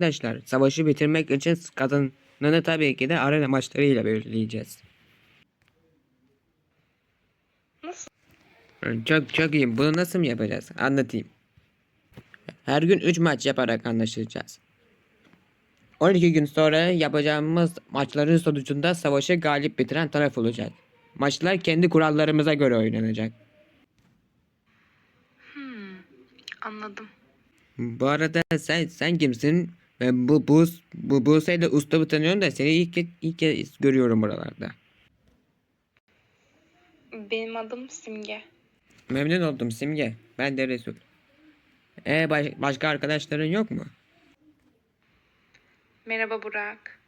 Arkadaşlar savaşı bitirmek için kadınını tabii ki de arena maçlarıyla belirleyeceğiz. Nasıl? Çok çok iyi. Bunu nasıl mı yapacağız? Anlatayım. Her gün 3 maç yaparak anlaşacağız. 12 gün sonra yapacağımız maçların sonucunda savaşı galip bitiren taraf olacak. Maçlar kendi kurallarımıza göre oynanacak. Hmm, anladım. Bu arada sen sen kimsin? Ben bu bu bu bu sayede ustamı tanıyorum da seni ilk ilk kez görüyorum buralarda. Benim adım Simge. Memnun oldum Simge. Ben de Resul. E baş- başka arkadaşların yok mu? Merhaba Burak.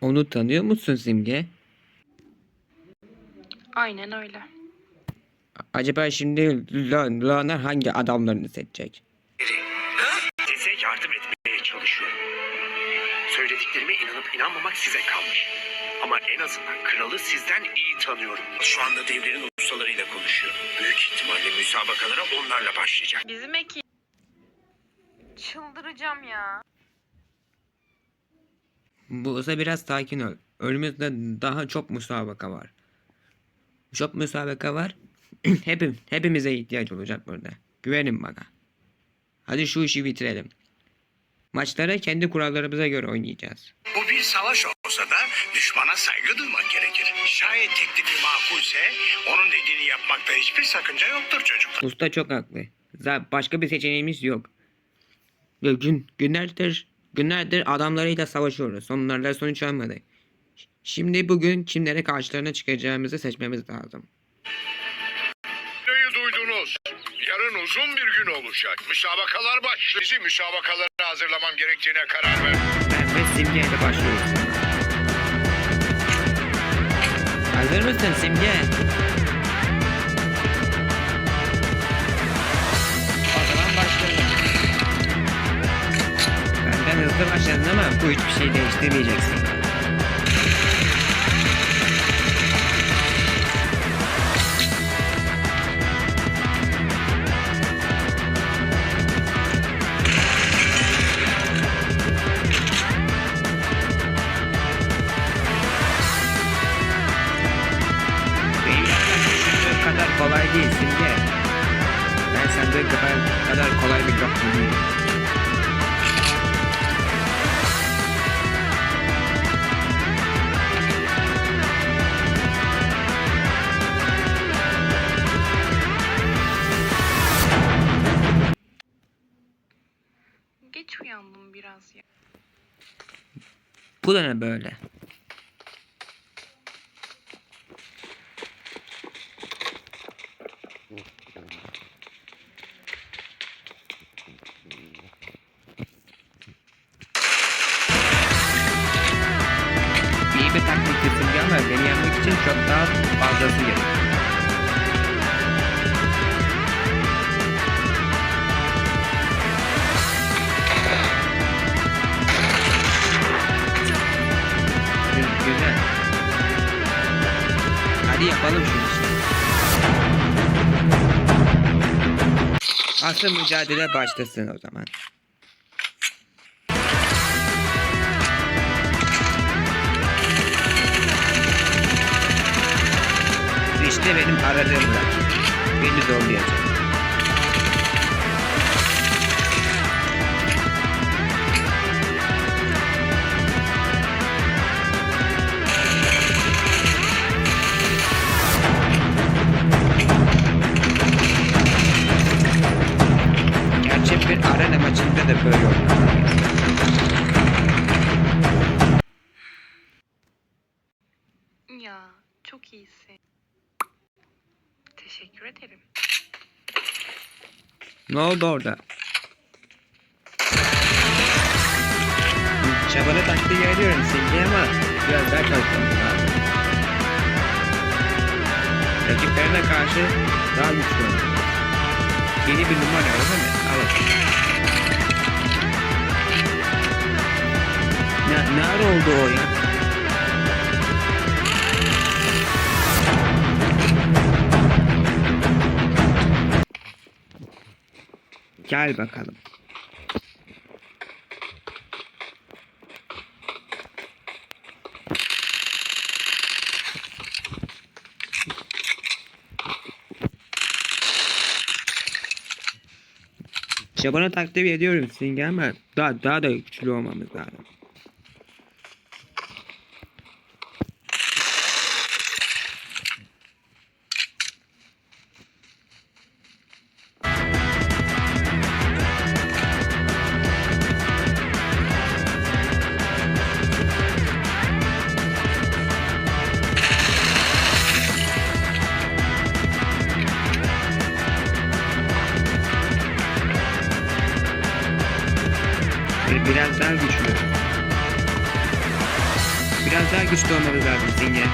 Onu tanıyor musun Simge? Aynen öyle. Acaba şimdi Loner hangi adamlarını seçecek? Söylediklerime inanıp inanmamak size kalmış. Ama en azından kralı sizden iyi tanıyorum. Şu anda devlerin ustalarıyla konuşuyor. Büyük ihtimalle müsabakalara onlarla başlayacak. Bizim ekip. Çıldıracağım ya. Bu ise biraz sakin ol. Önümüzde daha çok müsabaka var. Çok müsabaka var. Hepim, hepimize ihtiyaç olacak burada. Güvenin bana. Hadi şu işi bitirelim. Maçlara kendi kurallarımıza göre oynayacağız. Bu bir savaş olsa da düşmana saygı duymak gerekir. Şayet teklifi makulse onun dediğini yapmakta hiçbir sakınca yoktur çocuk. Usta çok haklı. Za- Başka bir seçeneğimiz yok. Gün, günlerdir, günlerdir adamlarıyla savaşıyoruz. Onlarla sonuç almadı. Şimdi bugün kimlere karşılarına çıkacağımızı seçmemiz lazım. Neyi duydunuz? Yarın uzun bir gün olacak. Müsabakalar başlıyor. Bizi müsabakalara hazırlamam gerektiğine karar ver. Ben ve Simge ile başlıyoruz. Hazır mısın Simge? O zaman başlayalım. Benden hızlı başladın ama bu hiçbir şey değiştirmeyeceksin. Bu da ne böyle? İyi bir taktik kesinlikle ama beni için çok daha fazlası gerek. Asıl mücadele başlasın o zaman. İşte benim aradığım rakip. Beni zorlayacak. Teşekkür ederim. Ne oldu orada? Çabanı taktiği ediyorum Silgi ama biraz daha çalışmamız lazım. Rakiplerine karşı daha güçlü. Yeni bir numara öyle mi? Al bakalım. Ne, ne oldu o ya? Gel bakalım. Çabana takdir ediyorum Singen ama daha, daha da güçlü olmamız lazım. Biraz daha güçlü. Biraz daha güçlü olmamız lazım Singe.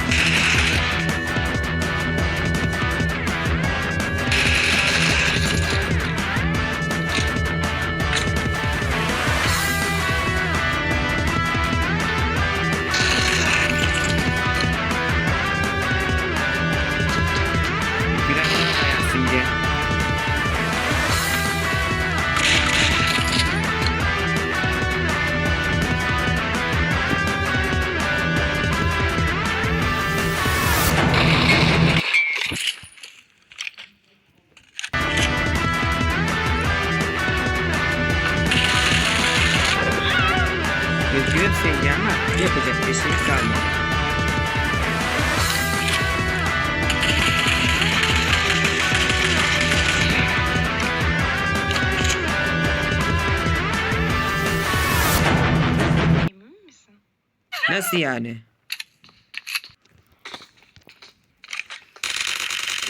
Nasıl yani?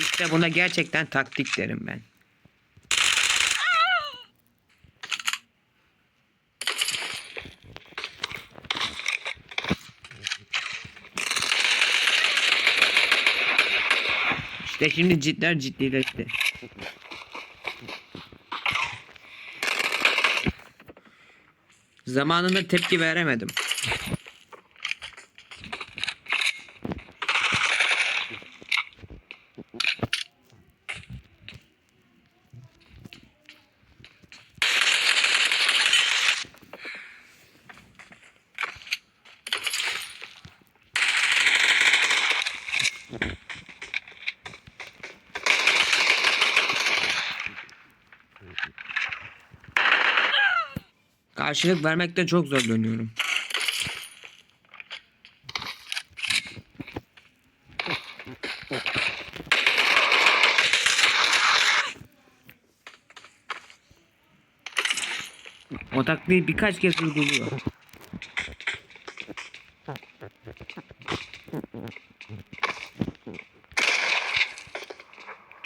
İşte buna gerçekten taktik derim ben. İşte şimdi ciddiler ciddileşti. Zamanında tepki veremedim. Karşılık vermekte çok zorlanıyorum. O taktiği birkaç kez uyguluyor.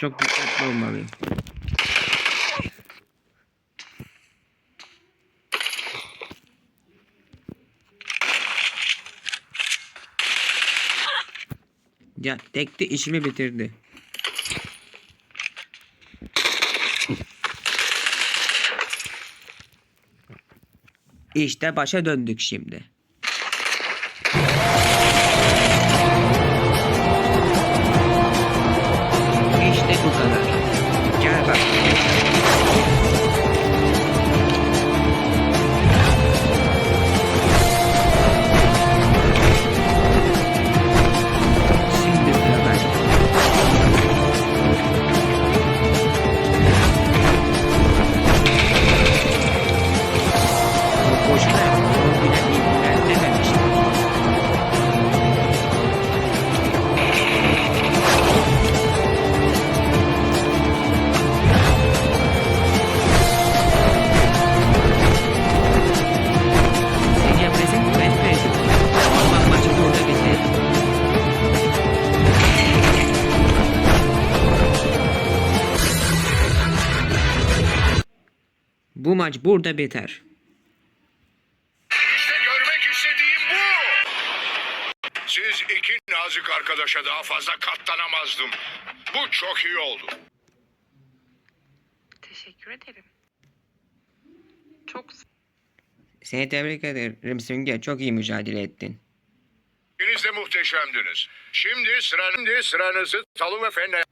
Çok dikkatli olmalıyım. Ya tekti işimi bitirdi. İşte başa döndük şimdi. Bu kadar. Gel bak. Bu maç burada biter. İşte görmek istediğim bu. Siz iki nazik arkadaşa daha fazla katlanamazdım. Bu çok iyi oldu. Teşekkür ederim. Çok Seni tebrik ederim Sünger. Çok iyi mücadele ettin. İkiniz de muhteşemdiniz. Şimdi, sıra, şimdi sıranızı Talun ve Fen'le